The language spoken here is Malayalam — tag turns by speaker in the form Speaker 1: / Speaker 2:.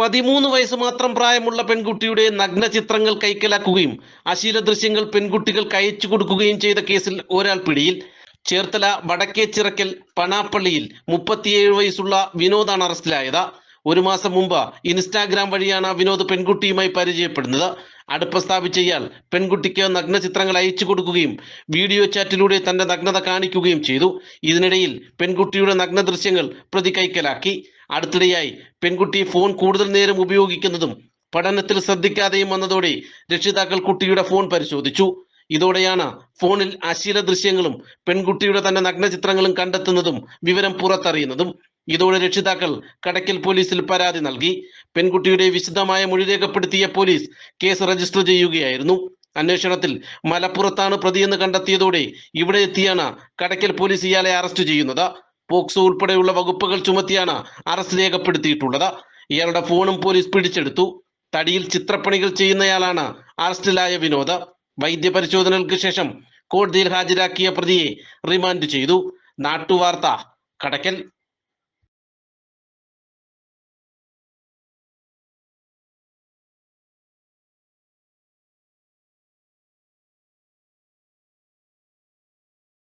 Speaker 1: പതിമൂന്ന് വയസ്സ് മാത്രം പ്രായമുള്ള പെൺകുട്ടിയുടെ നഗ്ന ചിത്രങ്ങൾ കൈക്കലാക്കുകയും അശീല ദൃശ്യങ്ങൾ പെൺകുട്ടികൾക്ക് അയച്ചു കൊടുക്കുകയും ചെയ്ത കേസിൽ ഒരാൾ പിടിയിൽ. ചേർത്തല വടക്കേ ചിറക്കൽ പണാപ്പള്ളിയിൽ മുപ്പത്തിയേഴ് വയസ്സുള്ള വിനോദാണ് അറസ്റ്റിലായത്. ഒരു മാസം മുമ്പ് ഇൻസ്റ്റാഗ്രാം വഴിയാണ് വിനോദ് പെൺകുട്ടിയുമായി പരിചയപ്പെടുന്നത്. അടുപ്പ സ്ഥാപിച്ച ഇയാൾ പെൺകുട്ടിക്ക് നഗ്ന ചിത്രങ്ങൾ അയച്ചു കൊടുക്കുകയും വീഡിയോ ചാറ്റിലൂടെ തന്റെ നഗ്നത കാണിക്കുകയും ചെയ്തു. ഇതിനിടയിൽ പെൺകുട്ടിയുടെ നഗ്ന ദൃശ്യങ്ങൾ പ്രതി കൈക്കലാക്കി. അടുത്തിടെയായി പെൺകുട്ടി ഫോൺ കൂടുതൽ നേരം ഉപയോഗിക്കുന്നതും പഠനത്തിൽ ശ്രദ്ധിക്കാതെയും വന്നതോടെ രക്ഷിതാക്കൾ കുട്ടിയുടെ ഫോൺ പരിശോധിച്ചു. ഇതോടെയാണ് ഫോണിൽ അശ്ലീല ദൃശ്യങ്ങളും പെൺകുട്ടിയുടെ തന്നെ നഗ്ന ചിത്രങ്ങളും കണ്ടെത്തുന്നതും വിവരം പുറത്തറിയുന്നതും. ഇതോടെ രക്ഷിതാക്കൾ കടക്കൽ പോലീസിൽ പരാതി നൽകി. പെൺകുട്ടിയുടെ വിശദമായ മൊഴി രേഖപ്പെടുത്തിയ പോലീസ് കേസ് രജിസ്റ്റർ ചെയ്യുകയായിരുന്നു. അന്വേഷണത്തിൽ മലപ്പുറത്താണ് പ്രതിയെന്ന് കണ്ടെത്തിയതോടെ ഇവിടെ എത്തിയാണ് കടക്കൽ പോലീസ് ഇയാളെ അറസ്റ്റ് ചെയ്യുന്നത്. പോക്സോ ഉൾപ്പെടെയുള്ള വകുപ്പുകൾ ചുമത്തിയാണ് അറസ്റ്റ് രേഖപ്പെടുത്തിയിട്ടുള്ളത്. ഇയാളുടെ ഫോണും പോലീസ് പിടിച്ചെടുത്തു. തടിയിൽ ചിത്രപ്പണികൾ ചെയ്യുന്നയാളാണ് അറസ്റ്റിലായ വിനോദ്. വൈദ്യപരിശോധനകൾക്ക് ശേഷം കോടതിയിൽ ഹാജരാക്കിയ പ്രതിയെ റിമാൻഡ് ചെയ്തു. നാട്ടുവാർത്ത കടക്കൽ.